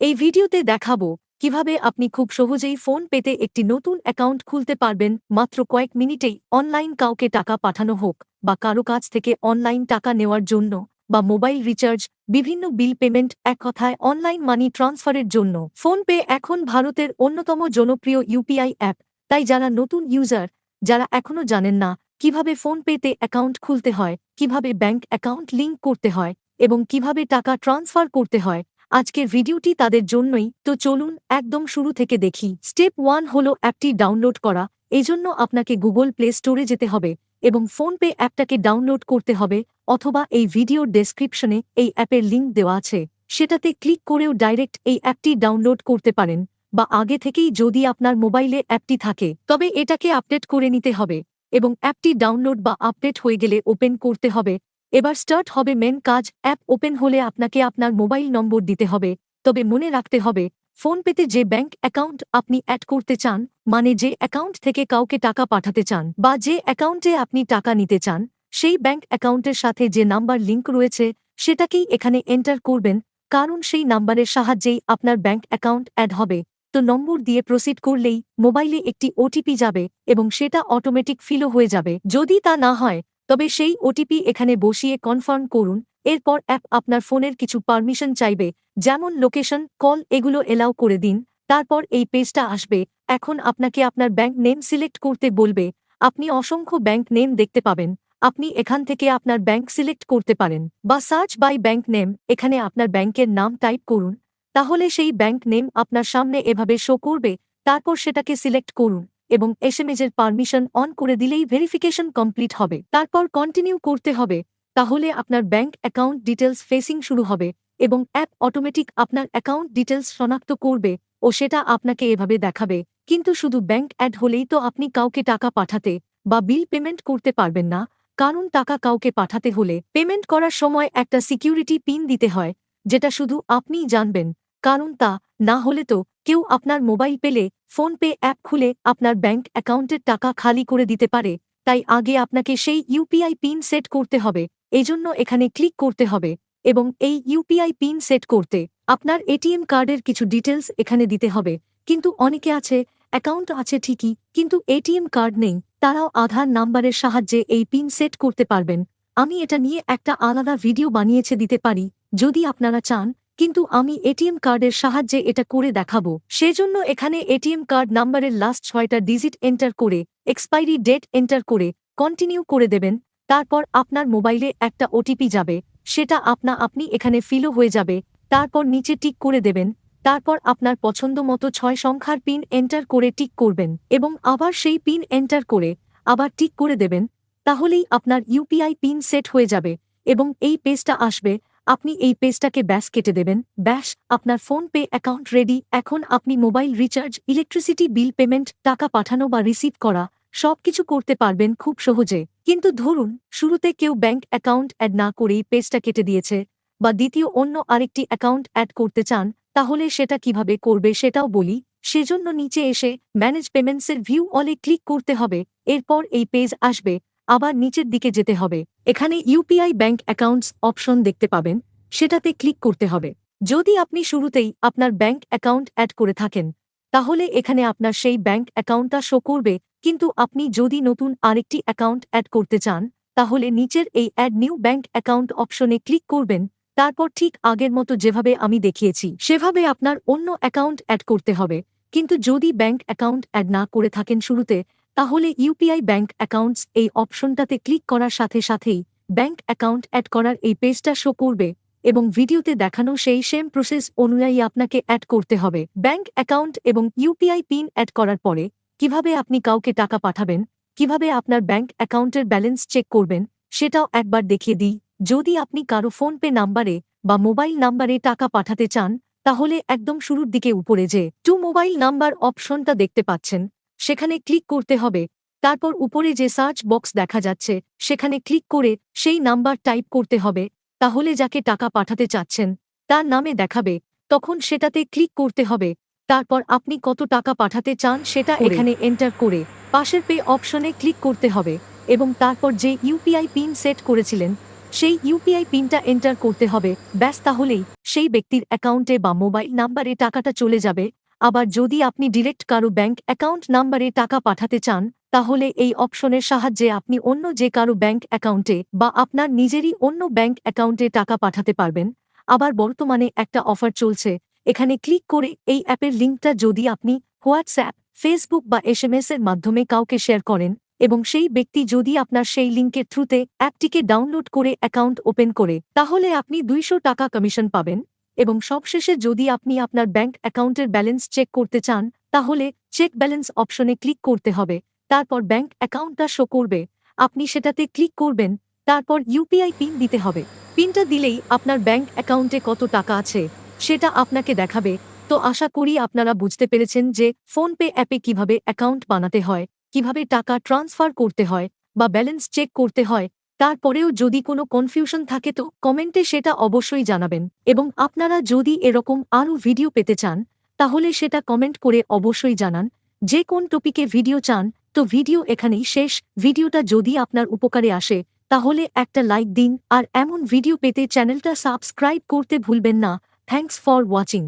এই ভিডিওতে দেখাবো কীভাবে আপনি খুব সহজেই ফোন পেতে একটি নতুন অ্যাকাউন্ট খুলতে পারবেন। মাত্র কয়েক মিনিটেই অনলাইন কাউকে টাকা পাঠানো হোক বা কারও কাছ থেকে অনলাইন টাকা নেওয়ার জন্য বা মোবাইল রিচার্জ, বিভিন্ন বিল পেমেন্ট এক কথায় অনলাইন মানি ট্রান্সফারের জন্য। ফোনপে এখন ভারতের অন্যতম জনপ্রিয় ইউপিআই অ্যাপ। তাই যারা নতুন ইউজার, যারা এখনও জানেন না কীভাবে ফোনপেতে অ্যাকাউন্ট খুলতে হয়, কীভাবে ব্যাংক অ্যাকাউন্ট লিংক করতে হয় এবং কীভাবে টাকা ট্রান্সফার করতে হয় আজকের ভিডিওটি তাদের জন্যই। তো চলুন একদম শুরু থেকে দেখি। স্টেপ ওয়ান হল অ্যাপটি ডাউনলোড করা। এজন্য আপনাকে গুগল প্লে স্টোরে যেতে হবে এবং ফোনপে অ্যাপটাকে ডাউনলোড করতে হবে অথবা এই ভিডিওর ডেসক্রিপশনে এই অ্যাপের লিঙ্ক দেওয়া আছে। সেটাতে ক্লিক করেও ডাইরেক্ট এই অ্যাপটি ডাউনলোড করতে পারেন বা আগে থেকেই যদি আপনার মোবাইলে অ্যাপটি থাকে, তবে এটাকে আপডেট করে নিতে হবে এবং অ্যাপটি ডাউনলোড বা আপডেট হয়ে গেলে ওপেন করতে হবে এবার স্টার্ট হবে মেন কাজ, অ্যাপ ওপেন হলে আপনাকে আপনার মোবাইল নম্বর দিতে হবে। তবে মনে রাখতে হবে, ফোনপেতে যে ব্যাংক অ্যাকাউন্ট আপনি অ্যাড করতে চান মানে যে অ্যাকাউন্ট থেকে কাউকে টাকা পাঠাতে চান বা যে অ্যাকাউন্টে আপনি টাকা নিতে চান, সেই ব্যাংক অ্যাকাউন্টের সাথে যে নাম্বার লিঙ্ক রয়েছে, সেটাকেই এখানে এন্টার করবেন, কারণ সেই নাম্বারের সাহায্যেই আপনার ব্যাংক অ্যাকাউন্ট অ্যাড হবে। তো নম্বর দিয়ে প্রসিড করলেই মোবাইলে একটি ওটিপি যাবে এবং সেটা অটোমেটিক ফিলও হয়ে যাবে। যদি তা না হয় তবে সেই ওটিপি এখানে বসিয়ে কনফার্ম করুন, এরপর অ্যাপ আপনার ফোনের কিছু পারমিশন চাইবে, যেমন লোকেশন, কল এগুলো এলাও করে দিন, তারপর এই পেজটা আসবে, এখন আপনাকে আপনার ব্যাংক নেম সিলেক্ট করতে বলবে, আপনি অসংখ্য ব্যাংক নেম দেখতে পাবেন, আপনি এখান থেকে আপনার ব্যাংক সিলেক্ট করতে পারেন, বা সার্চ বাই ব্যাংক নেম, এখানে আপনার ব্যাংকের নাম টাইপ করুন, তাহলে সেই ব্যাংক নেম আপনার সামনে এভাবে শো করবে, তারপর সেটাকে সিলেক্ট করুন। এবং এসএমএসের পারমিশন অন করে দিলেই ভেরিফিকেশন কমপ্লিট হবে। তারপর কন্টিনিউ করতে হবে, তাহলে আপনার ব্যাংক অ্যাকাউন্ট ডিটেলস ফেসিং শুরু হবে এবং অ্যাপ অটোমেটিক আপনার অ্যাকাউন্ট ডিটেলস শনাক্ত করবে ও সেটা আপনাকে এভাবে দেখাবে। কিন্তু শুধু ব্যাংক অ্যাড হলেই তো আপনি কাউকে টাকা পাঠাতে বা বিল পেমেন্ট করতে পারবেন না। কারণ টাকা কাউকে পাঠাতে হলে পেমেন্ট করার সময় একটা সিকিউরিটি পিন দিতে হয়, যেটা শুধু আপনিই জানবেন। কারণ তা না হলে তো কেউ আপনার মোবাইল পেলে ফোনপে অ্যাপ খুলে আপনার ব্যাংক অ্যাকাউন্টের টাকা খালি করে দিতে পারে, তাই আগে আপনাকে সেই ইউপিআই পিন সেট করতে হবে, এজন্য এখানে ক্লিক করতে হবে, এবং এই ইউপিআই পিন সেট করতে আপনার এটিএম কার্ডের কিছু ডিটেলস এখানে দিতে হবে, কিন্তু অনেকে আছে, অ্যাকাউন্ট আছে ঠিকই, কিন্তু এটিএম কার্ড নেই, তারাও আধার নাম্বারের সাহায্যে এই পিন সেট করতে পারবেন, আমি এটা নিয়ে একটা আলাদা ভিডিও বানিয়েছে দিতে পারি, যদি আপনারা চান কিন্তু আমি এটিএম কার্ডের সাহায্যে এটা করে দেখাবো। সেজন্য এখানে এটিএম কার্ড নাম্বারের লাস্ট ছয়টা ডিজিট এন্টার করে এক্সপাইরি ডেট এন্টার করে কন্টিনিউ করে দেবেন, তারপর আপনার মোবাইলে একটা ওটিপি যাবে, সেটা আপনা আপনি এখানে ফিলও হয়ে যাবে, তারপর নিচে টিক করে দেবেন, তারপর আপনার পছন্দ মতো ছয় সংখ্যার পিন এন্টার করে টিক করবেন এবং আবার সেই পিন এন্টার করে আবার টিক করে দেবেন, তাহলেই আপনার ইউপিআই পিন সেট হয়ে যাবে এবং এই পেজটা আসবে আপনি এই পেজটাকে ব্যাস কেটে দেবেন। ব্যাস, আপনার ফোন পে অ্যাকাউন্ট রেডি। এখন আপনি mobile recharge, electricity bill payment, টাকা পাঠানো বা রিসিভ করা, সবকিছু করতে পারবেন খুব সহজে। কিন্তু ধরুন, শুরুতে কেউ ব্যাংক অ্যাকাউন্ট অ্যাড না করেই পেজটা কেটে দিয়েছে, বা দ্বিতীয় অন্য আরেকটি অ্যাকাউন্ট অ্যাড করতে চান, তাহলে সেটা কীভাবে করবে সেটাও বলি। সেজন্য নিচে এসে, ম্যানেজ পেমেন্টসের ভিউ অলে ক্লিক করতে হবে। এরপর এই পেজ আসবে। আবার নিচের দিকে যেতে হবে। এখানে ইউপিআই ব্যাংক অ্যাকাউন্টস অপশন দেখতে পাবেন। সেটাতে ক্লিক করতে হবে। যদি আপনি শুরুতেই আপনার ব্যাংক অ্যাকাউন্ট অ্যাড করে থাকেন, তাহলে এখানে আপনার সেই ব্যাংক অ্যাকাউন্টটা শো করবে। কিন্তু আপনি যদি নতুন আরেকটি অ্যাকাউন্ট অ্যাড করতে চান, তাহলে নিচের এই অ্যাড নিউ ব্যাংক অ্যাকাউন্ট অপশনে ক্লিক করবেন। তারপর ঠিক আগের মতো যেভাবে আমি দেখিয়েছি, সেভাবে আপনার অন্য অ্যাকাউন্ট অ্যাড করতে হবে। কিন্তু যদি ব্যাংক অ্যাকাউন্ট অ্যাড না করে থাকেন শুরুতে তাহলে ইউপিআই ব্যাঙ্ক অ্যাকাউন্টস এই অপশনটাতে ক্লিক করার সাথে সাথেই ব্যাঙ্ক অ্যাকাউন্ট অ্যাড করার এই পেজটা শো করবে এবং ভিডিওতে দেখানো সেই সেম প্রসেস অনুযায়ী আপনাকে অ্যাড করতে হবে। ব্যাঙ্ক অ্যাকাউন্ট এবং ইউপিআই পিন অ্যাড করার পরে কীভাবে আপনি কাউকে টাকা পাঠাবেন, কীভাবে আপনার ব্যাঙ্ক অ্যাকাউন্টের ব্যালেন্স চেক করবেন, সেটাও একবার দেখিয়ে দিই। যদি আপনি কারও ফোনপে নাম্বারে বা মোবাইল নাম্বারে টাকা পাঠাতে চান, তাহলে একদম শুরুর দিকে উপরে যে টু মোবাইল নাম্বার অপশনটা দেখতে পাচ্ছেন। সেখানে ক্লিক করতে হবে। তারপর উপরে যে সার্চ বক্স দেখা যাচ্ছে সেখানে ক্লিক করে সেই নাম্বার টাইপ করতে হবে তাহলে যাকে টাকা পাঠাতে চাচ্ছেন তার নামে দেখাবে তখন সেটাতে ক্লিক করতে হবে। তারপর আপনি কত টাকা পাঠাতে চান সেটা এখানে এন্টার করে পাশের পে অপশনে ক্লিক করতে হবে এবং তারপর যে ইউপিআই পিন সেট করেছিলেন সেই ইউপিআই পিনটা এন্টার করতে হবে। ব্যাস তাহলেই সেই ব্যক্তির অ্যাকাউন্টে বা মোবাইল নাম্বারে টাকাটা চলে যাবে। আবার যদি আপনি ডিরেক্ট কারও ব্যাংক অ্যাকাউন্ট নাম্বারে টাকা পাঠাতে চান, তাহলে এই অপশনের সাহায্যে আপনি অন্য যে কারও ব্যাংক অ্যাকাউন্টে বা আপনার নিজেরই অন্য ব্যাংক অ্যাকাউন্টে টাকা পাঠাতে পারবেন। আবার বর্তমানে একটা অফার চলছে, এখানে ক্লিক করে এই অ্যাপের লিঙ্কটা যদি আপনি হোয়াটসঅ্যাপ, ফেসবুক বা এসএমএস এর মাধ্যমে কাউকে শেয়ার করেন এবং সেই ব্যক্তি যদি আপনার সেই লিঙ্কের থ্রুতে অ্যাপটিকে ডাউনলোড করে অ্যাকাউন্ট ওপেন করে, তাহলে আপনি দুইশো টাকা কমিশন পাবেন। এবং সবশেষে যদি আপনি আপনার ব্যাংক অ্যাকাউন্টের ব্যালেন্স চেক করতে চান, তাহলে চেক ব্যালেন্স অপশনে ক্লিক করতে হবে। তারপর ব্যাংক অ্যাকাউন্টটা শো করবে। আপনি সেটাতে ক্লিক করবেন, তারপর ইউপিআই পিন দিতে হবে। পিনটা দিলেই আপনার ব্যাংক অ্যাকাউন্টে কত টাকা আছে, সেটা আপনাকে দেখাবে। তো আশা করি আপনারা বুঝতে পেরেছেন যে ফোনপে অ্যাপে কীভাবে অ্যাকাউন্ট বানাতে হয়, কীভাবে টাকা ট্রান্সফার করতে হয় বা ব্যালেন্স চেক করতে হয় তারপরেও যদি কোনো কনফিউশন থাকে তো কমেন্টে সেটা অবশ্যই জানাবেন। এবং আপনারা যদি এরকম আরও ভিডিও পেতে চান, তাহলে সেটা কমেন্ট করে অবশ্যই জানান। যে কোন টপিকে ভিডিও চান, তো ভিডিও এখানেই শেষ। ভিডিওটা যদি আপনার উপকারে আসে, তাহলে একটা লাইক দিন। আর এমন ভিডিও পেতে চ্যানেলটা সাবস্ক্রাইব করতে ভুলবেন না। Thanks for watching